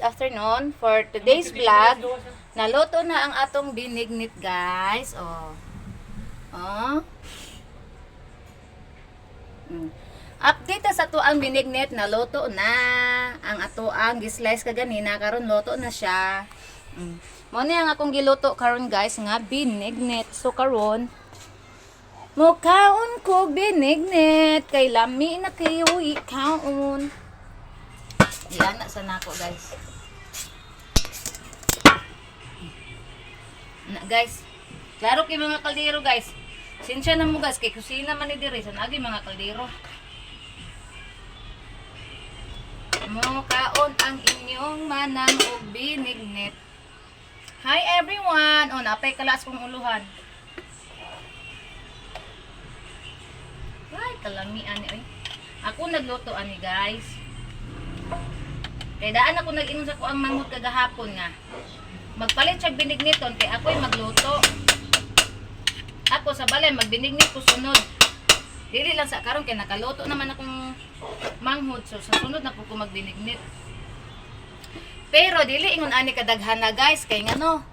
afternoon for today's vlog. Naluto na ang atong binignit, guys. Oh. Oh. Mm. Update sa to ang binignit naluto na ang ato ang gislice kaganina karon luto na siya. Mm. Mo ni ang akong giluto karon guys nga binignit. So karon Mukaon ko binignit kay lami na kayo ikaon. Yan na sa nako guys. Na guys. Klaro kay mga kaldero guys. Sinsya na mo guys kay kusina man ni diri sa nagi mga kaldero. Mukaon ang inyong manang og binignit. Hi everyone. Oh, napay kalas kong uluhan. Ay, kalami ani oy. Ako nagluto ani guys. Kaya daan ako nag-inom sa kuang manghod kagahapon nga. Magpalit siya binigniton kay ako'y magluto. Ako sa balay magbinignit ko sunod. Dili lang sa karon kay nakaluto naman akong manghod so sa sunod na po ko magbinignit. Pero dili ingon ani kadaghan na guys kay ngano.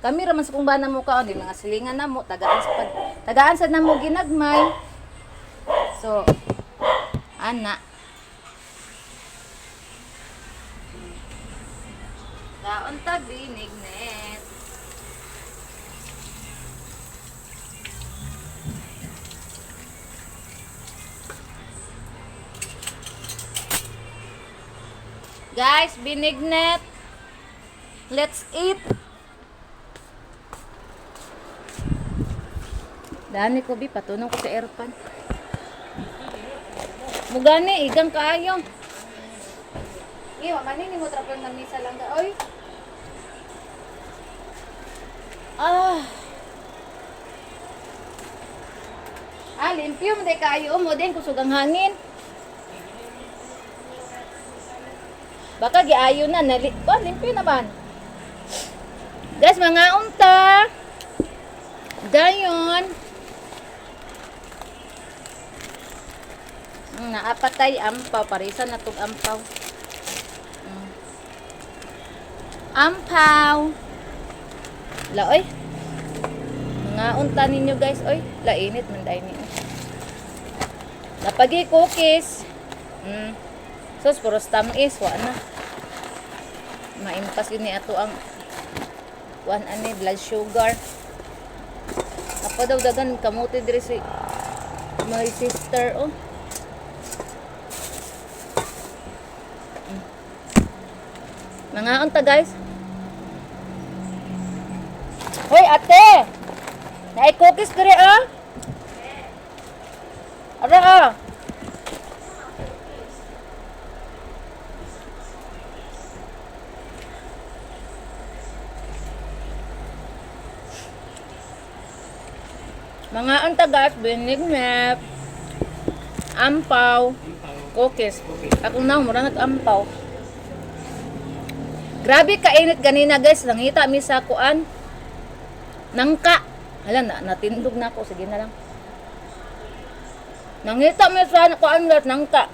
Kami raman sa kung ba na mo ka, di mga silingan na mo, tagaan sa pag, tagaan sa na mo ginagmay. So, ana. Daon ta binignet. Guys, binignet. Let's eat. Dani ko bi patunong ko sa airpan. Mugani igang kaayo. Iyo, manin ni mo trapon ng misa lang ga oy. Ah. Ah, limpyo mo kayo mo din kusog ang hangin. Baka giayo na nali. Oh, limpyo naman. Guys, mga unta. Dayon. Mm, naapatay ampaw. Parisan na tong ampaw. Mm. Ampaw. La, oy. Mga unta ninyo guys, oy. La, init man dahil niyo. Napagi cookies. Mm. Sus, puros tamis. Wa na. Maimpas yun ni ato ang one ani blood sugar. Apa daw dagan kamuti diri si my sister oh. Mm. Mga unta guys. Hoy ate. Naay cookies diri ah. Ara ah. Mga antagas, binignep, ampaw, cookies. Ako na, mura nag-ampaw. Grabe kainit ganina guys, nangita mi sa kuan. Nangka. Hala, na, natindog na ako. Sige na lang. Nangita mi sa kuan lot, nangka.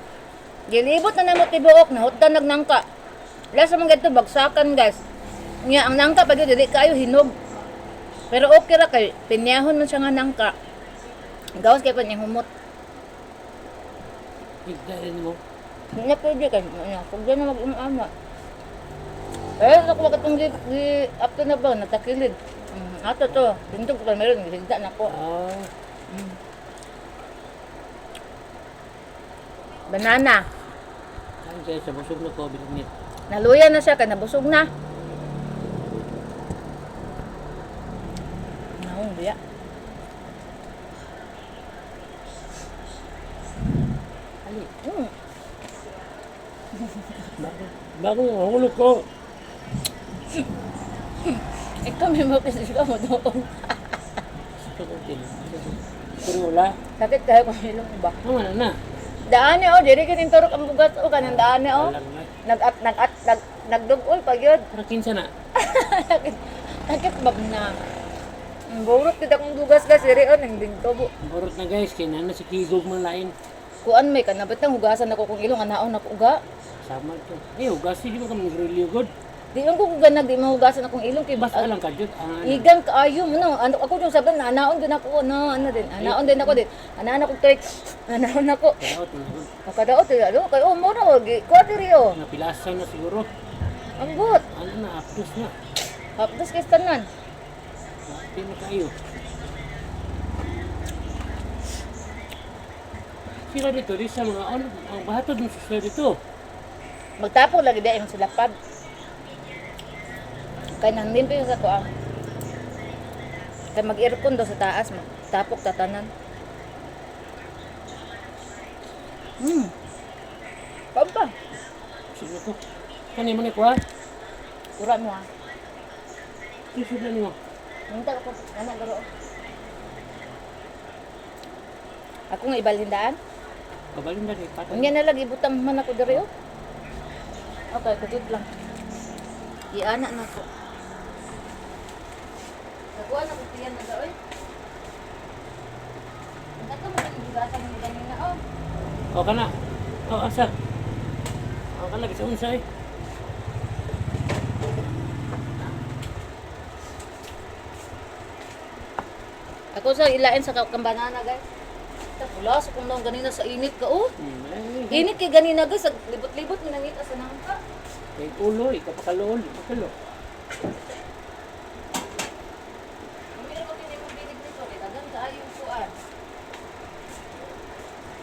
Gilibot na namo tibuok, nahutdan nagnangka. Lasa mga ito, bagsakan guys. Nga, ang nangka, pag dili kayo hinog. Pero okay ra kay pinyahon man siya nga nangka. Gawas kay kanya humot. Higda rin mo. Hindi na pwede kay ano, pag na mag-umama. Eh, ako makatong di, di after na ba, natakilid. Mm, ato to, dito ko meron, higda na ko. Ah, Banana. ang kaya sa busog na ko, binigit. Naluya na siya, kaya nabusog na. Naong biya. Ali. Mm. Bago yung hulog ko. Ikaw may mapis ka mo doon. Wala. Sakit kayo kung hilong ba? Tama na na. Daan niyo, oh, diri kining turok ang bugat o kanang daan niyo. Oh. Wala na. Nag at nag at nag nagdugol pag yun. Para kinsa na. Sakit. Sakit bag na. Ang burot kita kong bugas ka siri on ang dingto bu. Borot na guys, kaya na si Kigog man lain. Kuan may kanabit nang hugasan ako kung ilong anaon ako uga. Sama to. Ay, hugas di mo ka mag-review good. Di lang ko ganag di mahugasan akong ilong kay Basta lang ka jud. Ah, Igang kaayo mo no. Ano ako yung sabi na anaon din ako no ano din. Anaon din ako din. Anaon ako kay anaon ako. Kadaot na good. Makadaot eh ano kay oh mo no gi kwadriyo. Napilasan na siguro. Ang gut. Ano na, aptos na. Hapdos kay tanan. Hindi na kayo. Sila dito, di sa mga ano, ang bahatod ng sila dito. Magtapo lagi dai imong silapad. Kay nang limpyo sa ko ah. Kay mag-aircon daw sa taas, tapok tatanan. Hmm. Pampa. Sino ko? Kani mo ni ko? Ura mo ah. Kisod na mo. Minta ko anak garo. Ako nga ibalindaan. Kabalin na rin. Unya na lagi butang man ako diri oh. Okay, kagit lang. Iana na ko. Nakuha na ko tiyan na daoy. Ito mo kan gigatan mo ganina oh. O ka na. O, asa. O ka lagi sa unsay. Ako sa ilain sa kambanana guys. Pula sa kung naong ganina sa init ka oh. Hmm, ay, Init kay ganina guys, libot-libot ni nangita sa nangka. Kay ulo, ikapakaloon, ikapakalo. Meron ko kini mong binig nito, kay dagan kaayo yung kuan. Kapoy.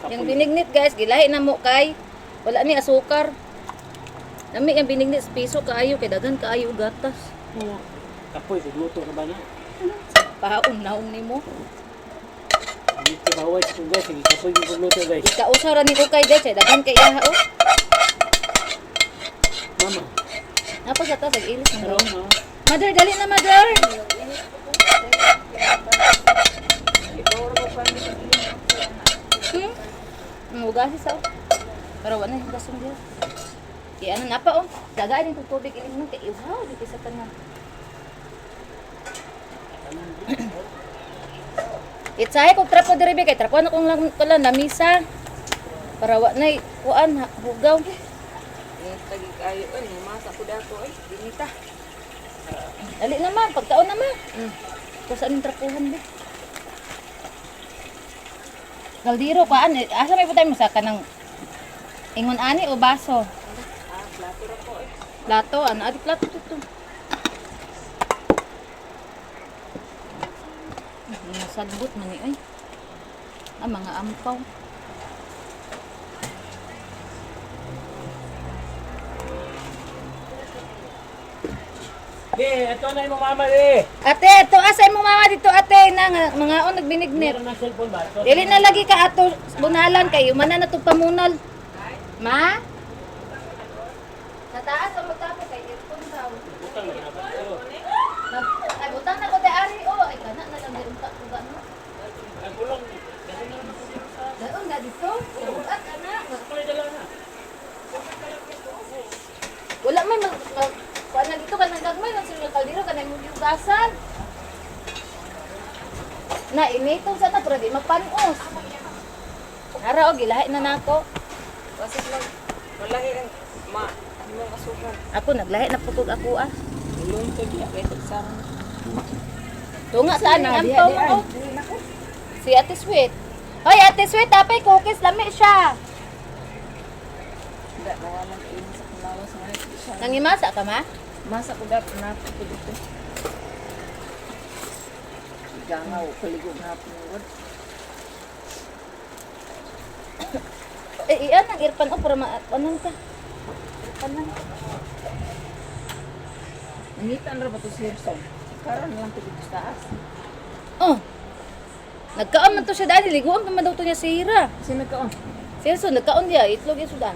Yung binignit guys, gilahi na mo kay wala ni asukar. Nami yung binignit piso kaayo kay dagan kaayo gatas. Oo. Kapoy, kagluto ka ba na? Pahaon naon nimo. Dito bawal sa guys, sige kapoy yung kagluto guys. Ikausa ra ni ukay guys, kay dagan kay iha oh. Mama, Napa sa ta ilis no, Mother, dali na mother. Hmm? Ang ugasis oh. Pero wala yung gasong diya. Kaya ano na pa oh. Dagaan yung tubig ilim nung kay iwaw dito sa tanan. Itsahe kog trapo diri kay trapo na kong lang kala na misa. Para wa nay kuan ha- hugaw. Tagi kayo ay masa ko dako ay dinita. Dali naman, pagkaon naman. Mm. Kung saan yung trapuhan be. Kaldiro kaan, eh, asa may putay mo sa kanang ingon ani o baso? Plato ano? Adi plato dito. Mga sadbot man ni ay. Ah, mga ampaw. Be, ito na yung mama be. Ate, ito asa mo mama dito ate na nga- mga on nagbinignit. Meron na cellphone ba? Ito, Dili na lagi ka ato bunalan kayo, mana na to pamunal. Ma? Sa taas ang magtapo kay earphone daw. Butang na dapat ito. Nag- Ay, butang na ko te ari oh, ay kana na lang di unta ko gano. Ang kulong, kasi na naman ako sa... Daon na dito. Ugat ana. Kulay dala na. Wala may mag, mag kuan na dito ka nang gagmay nang sila kaldero ka nang yugasan. Na initong sa ta pero di magpanos. Ara og gilahi na nako. Kasi lang wala ang ma ano mo kasukan. Ako naglahi na putog ako ah. Ulong ko diya kay tagsang. Tunga saan ang mo? oh. Si Ate Sweet. Hoy, Ate Sweet, tapay cookies, lami siya. Sa. Nangimasa ka ma? Masa ko dapat na dito. Gangaw kaligo na po. Eh, iyan ang irpan o para ma... Anong ka? Irpan lang. Nangitan ra ba to si Hirson? Karon lang ko dito sa taas. Oh. Nagkaon man to siya dali. Liguan pa man daw to niya si Hira. Sino ka on? Serso, nagkaon niya. Itlog yung sudan.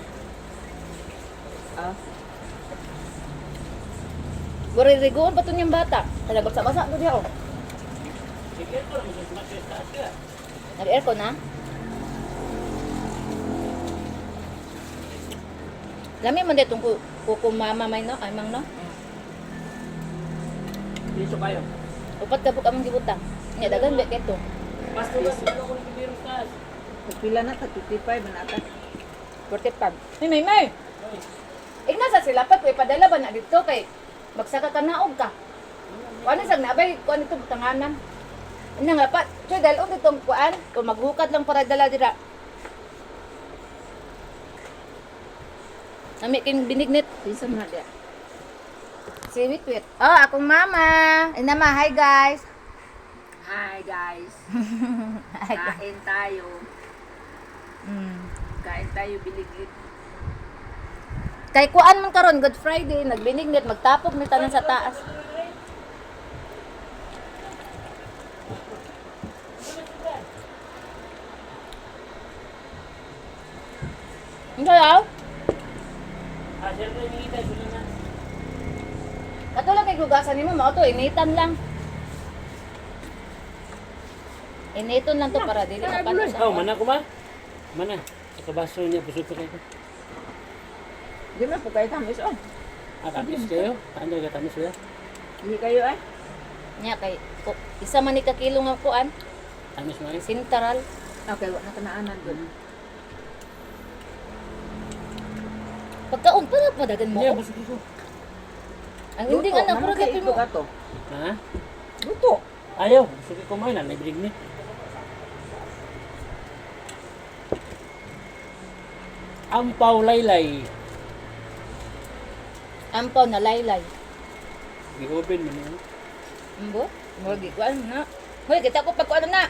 Ah, Buri riguan pa to niyang bata. Kaya basa-basa to niya oh. Sige, ito lang. Mas mas taas ka. Nag-aircon na? Lami man ditong ku- kuko mama may no? Ay mang no? Dito kayo. Upat ka po kamang gibutang. Nya dagan bet keto. Mas tugas, ano ko ng biro taas. pila na ta 55 na ata. 45. May may may. Hoy, sila pa ko ipadala ba na dito kay magsaka ka naog ka. Ano sag nabay ko nito butanganan. Ano nga pa, choy dal og itong kuan, o maghukad lang para dala dira. Nami king binignit. Isa na dia. Si Witwit. Oh, akong mama. Ay nama, hi guys. Hi guys. Hi guys. Kain tayo. Mm. Kain tayo biligid. Kay kuan man karon Good Friday, nagbinignit, magtapog ni tanan sa taas. Hindi yaw. Ah, sir, ko yung kita, sila na. Katulad kay gugasan nimo mao to initan lang. Initon lang to para dili mapanos. Oh, mana ko ba? Mana? Sa kabaso niya, busog pa kayo. Di ba po kayo tamis oh. Ah, tamis kayo? Ano ka tamis ba? Hindi kayo eh. Nya kay ko, isa man ni ka kilo nga kuan, Tamis mo eh? sintaral. Okay, wala na kanaanan doon. Pagkaon pa na padagan mo. Hindi, busog ko. Ang hindi nga na puro gapi mo. ka to. Ha? Luto. Ayaw, busog ko kumain na, naibig ni. Ampaw laylay. Ampaw na laylay. Gi-open mo niyo. Mbo, mo gi kuan na. Hoy, kita ko pagkuan na.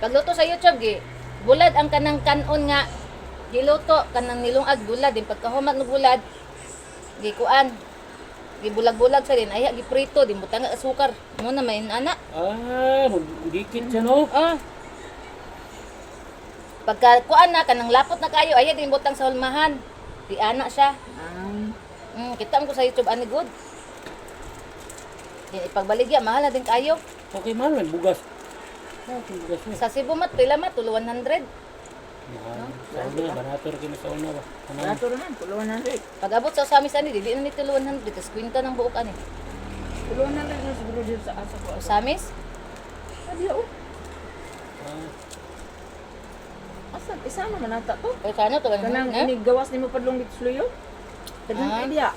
Pagluto sa YouTube gi, bulad ang kanang kanon nga giluto kanang nilungag bulad din pagkahumag no bulad. Gi kuan gibulag-bulag sa din ay giprito din butang asukar mo na may ana Ah, magdikit siya no? ah. Pagka kuan na kanang lapot na kayo. Ay din butang sa hulmahan. Di ana siya. Ang mm, kita mo ko sa YouTube ani good. Ipagbaligya mahal na din kayo. Okay, mahal man, bugas. Ah, mo. sa Cebu mat pila mat tulo 100 Mahal. Sa una, barato rin sa una ba? Ano? Rato naman, puluhan na rin. Pag abot sa Samis ani, dili na ni tulo 100, tas kwinta ng buok ani. Puluhan na rin siguro dito sa asa ko. Sa Samis, Sabi oh. Ah, Asa, isama man nata to. o kano to Kanang ano? inigawas ni mo padlong dito sluyo. Kadang Ah. idea.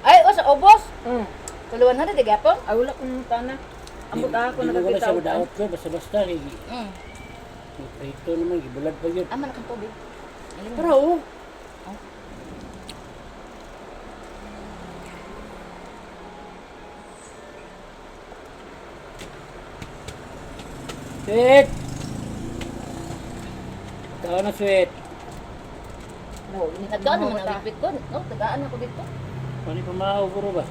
Ay, o sa obos. Mm. Tulo 100 di gapon. Ay, wala kong tana. Ambot ako Di na mo wala nakita siya ko. ko, basta-basta. eh. Prito naman, gibulag pa yun. Ama na kang tubig. Alin Pero oh. Sweet! Ikaw na sweet. No, ini Nagkaan naman ang bibit ko. Oh, tagaan ako dito. Pani pa puro ba?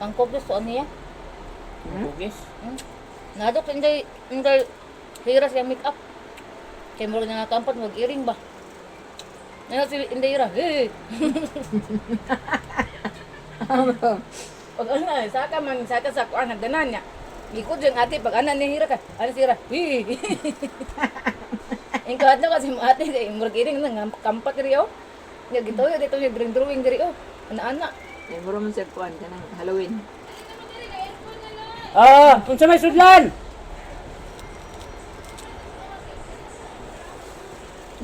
Ang koblos to niya. Bugis? Mm. Nadok hindi hindi hira siya make up. Kaya mo nga kampat mag-iring ba? Nga si Indira, hey! Pag ano na, saka man, saka sa kuan, hagdanan niya. Likod yung ate, pag ana ni Hira ka, ano si Hira, hey! Yung kahit na kasi mo ate, kay mag-iring na, nga kampat diri oh. Nga gito dito yung drawing drawing diri oh. Ana-ana. Ay, mura man sa kuan kanang Halloween. Ah! Unsa may sudlan?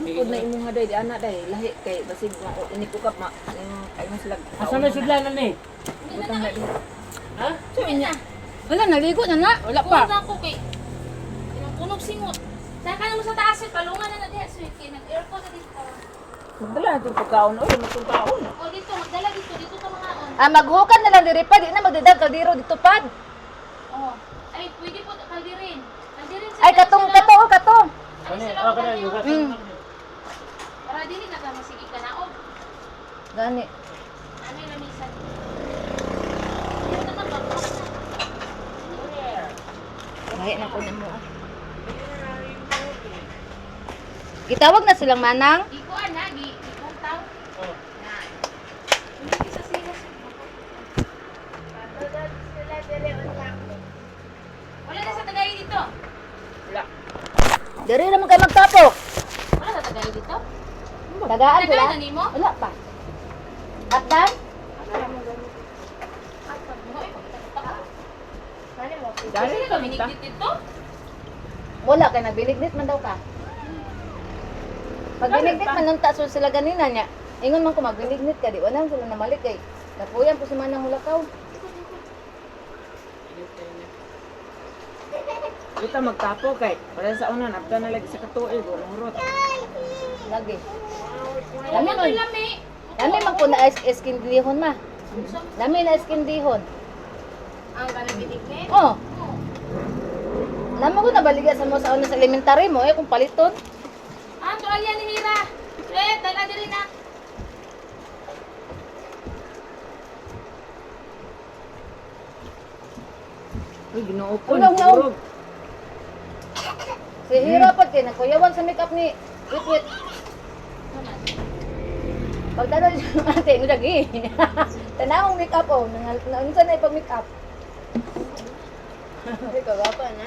Bukod na imong nga day di ana day lahi kay basig o ini kukap ma yung kay mas lag. Asa may sudlan ani? Butang na di. Ha? So, inya. Wala, naligo na na. Wala pa. Kunog ako kay. Kunog singot. Saka na mo sa taas, eh, palungan na na diha, sweet. Kaya nag-aircon na dito. Magdala na itong pagkaon o yung itong kaon. O dito, magdala dito, dito ka mga on. Ah, maghukan na lang diri pa, di na magdadag kaldero dito pad. Oh. Ay, pwede po kaldirin. Kaldirin sa Ay, katong, kato, oh, kato. Ano ah, kana kaldirin? yugas. Mm. Para dili na ka masigi ka na. O, Gani. ano yung lamisan? Gaya na ko na mo. Gitawag na silang manang. Di ko ana, di. Di ko tao. Oh. Na. Hindi sa sila sa Wala na sa tagay dito. Wala. Naman kayo magtapok. Wala sa tagay dito. Tagaan sila. Tagaan na nimo? Wala pa. Atdan? Dali Kasi ka kami nigdit dito. Wala kay nagbinignit man daw ka. Magbinignit man nung taso sila ganina niya. Ingon man ko magbinignit ka, di wala sila namalik kay. Kapuyan po si Manang Hulakaw. Kita magtapo kay. Para sa una, nabda na lagi sa katuig. Walang hurot. Lagi. Oo, Lami man. lami. Lami man po na is iskindihon ma. Lami na iskindihon. Ang kanang binigay. Oh. Lama ko nabaliga sa mo sa una sa elementary mo eh kung paliton. Ah, tuwalya ni Hira. Eh, dala diri na. Uy, ginoo ko. Ulang. nagulog. Si Hira pa kay nagkuyawan sa makeup ni Wait, wait. Naman. Pagdala siya ng ate, mo lagi. Tanawang makeup oh, nang nang sa na ipag makeup. Ay kagapa na.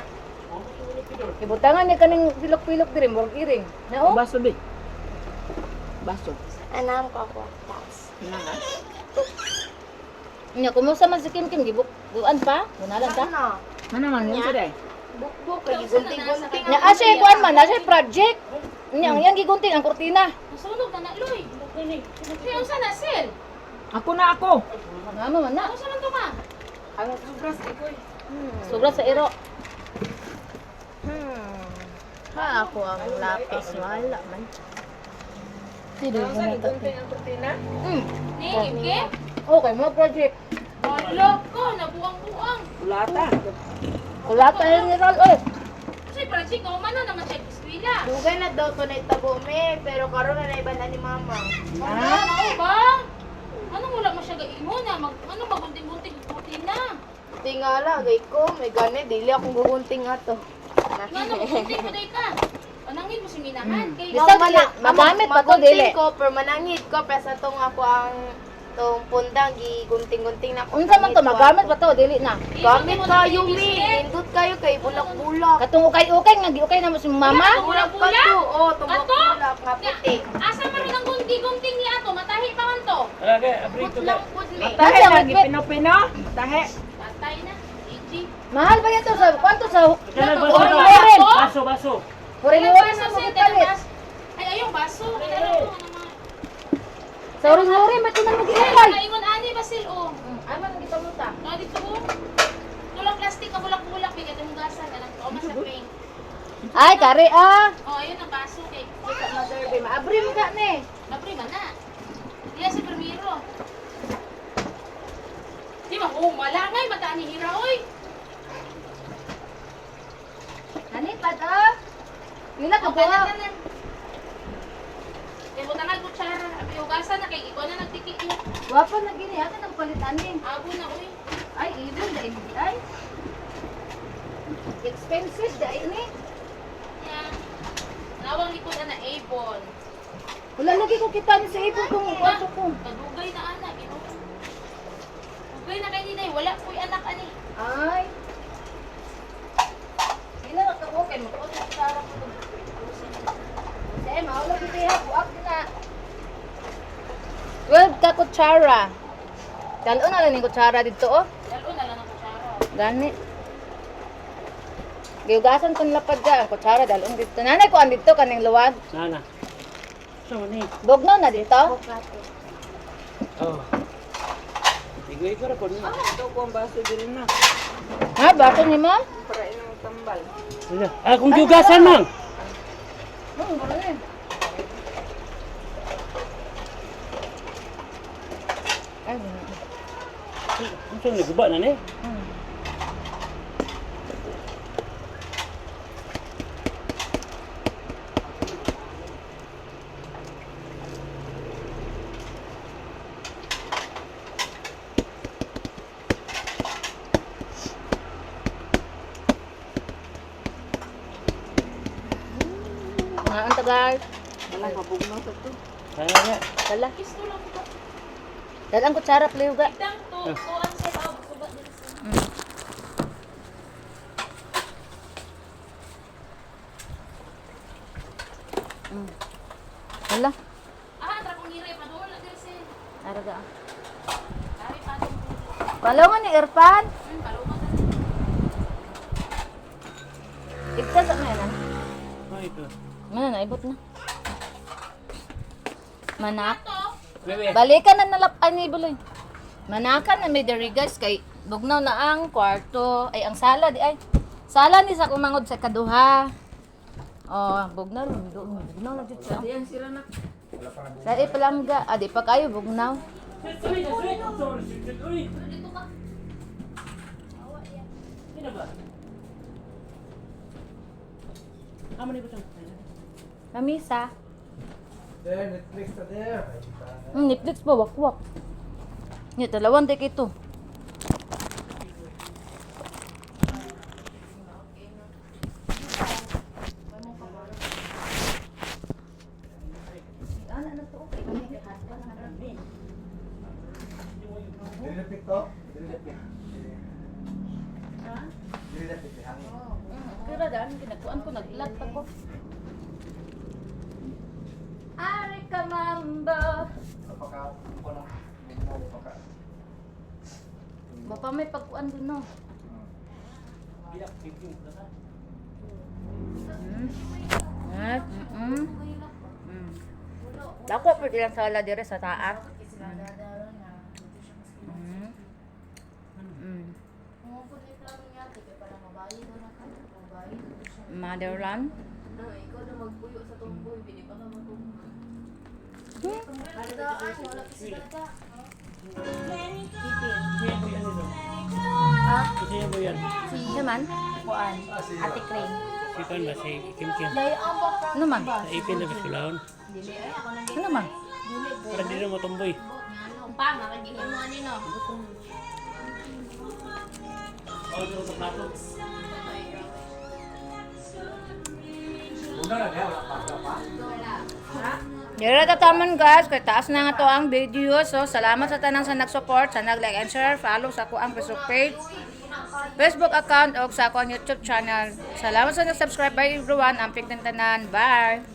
Ibutangan niya kaning pilok-pilok diri murag iring. Na oh. Baso, be. Baso. Anam ko ako. Taas. Ina nga. Nya kumusta man si Kim Kim gibuk buan pa? Bunalan ta? Ano man yun sila eh? Bukbuk kay gunting-gunting. Nya asa kuan man, nasa project. Nya ang yang gigunting ang kurtina. Nasunog na na Loy. Kaya unsa na sel? Ako na ako. Ngamo man na. Ako sa to ma. Ang sobras ikoy. Sobra sa iro. Ha, ako ang lapis. Wala man. Sino mo na to? ang kurtina? Hmm. Ni Kim Kim. Okay, mo project. Wala ko, nabuang-buang. Kulata. Wala tayo ni Rol oy. Kasi project ko man na naman siya. Dugay na daw to na itabo me, pero karon na naiba na ni mama. Ah, mao ba? Ano wala mo siya gaingon na mag ano ba gunting-gunting na. Tingala, gay ko, may gani, dili akong gugunting ato. Ngano gunting mo day ka? Panangin mo si minahan kay Bisag magamit pa to dili. ko, pero manangit ko, pero sa tong ako ang tong pundang, gigunting-gunting na ko. Unsa man to magamit pa to dili na. Gamit kayo, mi. Nindot kayo kay bulak-bulak. Katong ukay-ukay nga giukay na mo si mama. Bulak pa to. Oh, tumok-bulak, nga puti. Asa man rin ang gunting-gunting niya ato? Matahi pa man to. Wala kay mi. Tahe Nasa lagi pino-pino. Tahe. Patay na. Iji. Mahal ba yan to sa kwanto sa Baso, baso. Ilang huri baso na mo gipalit. Ilang baso? Ay, ayong baso. Mo may tunan mo Ay, giupay. kaingon ani basil oh. Ay man gipaluta. No, dito oh. Tulang plastic ka bulak-bulak bigyan yung gasan ka ng toma sa pink. Ay kare ah. Oh, ayun ang baso kay. Sa mother be maabri mo ka ni. Napri man na. Diya si Primero. Di ba? Oh, malangay mata ni Hira oy. Kani pad ah. Wala ka Oh, kanan buha. kanan. Kaya mo tangal kutsara. Abi hugasan na kay ikaw na nagtiki mo. Wapa na gini ato nang palitan ni. Abo na oy. Ay even da hindi ay. Expensive da ini. Yeah. Nawang likod na Avon. Wala lagi ko kita ni sa ipon kung kwanto ko. Kadugay na anak, ino. Dugay na kay Ninay, wala ko'y anak ani. Ay. Ila ka okay mo ko sa sara ko. Sige, maulo kita ha, buak na. 12 ka kutsara. Dalo na lang yung kutsara dito oh. Lalo na lang ang kutsara. Gani. Giugasan ko lapad ka, ang kutsara dalon dito. Nanay ko andito kaning luwag. Nana. So ni. Bugnaw na dito. Oh. Igoy ko ra po ni. Ito ko ang baso din na. Ha, bato ni mo? Para inang tambal. Ah, kung giugasan man. Hmm, wala na. Ay, wala. Ang niguba na ni. Mga ang tagal. Walang mabugnaw sa to. Kaya nga. Dala. Gusto lang ko. Dala ang kutsara, pliuga. Dang to, to ang sa tao, sugat din sa. Dala. Ah, tra kong hire, padoon na din si. Araga. Dari pa dong. Palungan ni Irfan. Hmm, palungan na. Igta sa ngayon. Ay ko. Mana na, ibot na. Manak. Balikan na nalapay ni Buloy. Manakan na may diri guys kay bugnaw na ang kwarto ay ang sala di ay sala ni sa kumangod sa kaduha. Oh, bugnaw doon. Bugnaw na dito siya. Diyan sira na. Sa ipalangga, ah, di pa kayo bugnaw. Kamisa. There, Netflix na there. Hmm, Netflix ba wakwak. Ni dalawang tek ito. Dili na pito. Dili na pito. Dili na pito. Hangin. Kira daan kinakuan ko naglat ako. Ari ka mamba. Napaka, na. Napaka. Bapa may pagkuan dun no. Bila piping na. Mm. Yes. Mm. Mm. Dako pa ilang sala dire sa taas. Mm. Mm. Motherland. Ikaw na magpuyo sa tumboy, bili pa ka magpuyo. Ha? Siya po yan. Si Jaman? Kuan. Ate Crane. Si Kan ba? Si Kim Kim. Ano man? Sa ipin na basulahon. Ano man? Para di na matumboy. Umpa, makagihin mo ano no. Oh, ito sa plato. Una na niya, wala pa. Wala pa. Dira ta taman guys, kay taas na nga to ang video. So, salamat sa tanang sa nag-support, sa nag-like and share, follow sa ako ang Facebook page, Facebook account o sa ako ang YouTube channel. Salamat sa nag-subscribe by everyone. Ang tanan. Bye!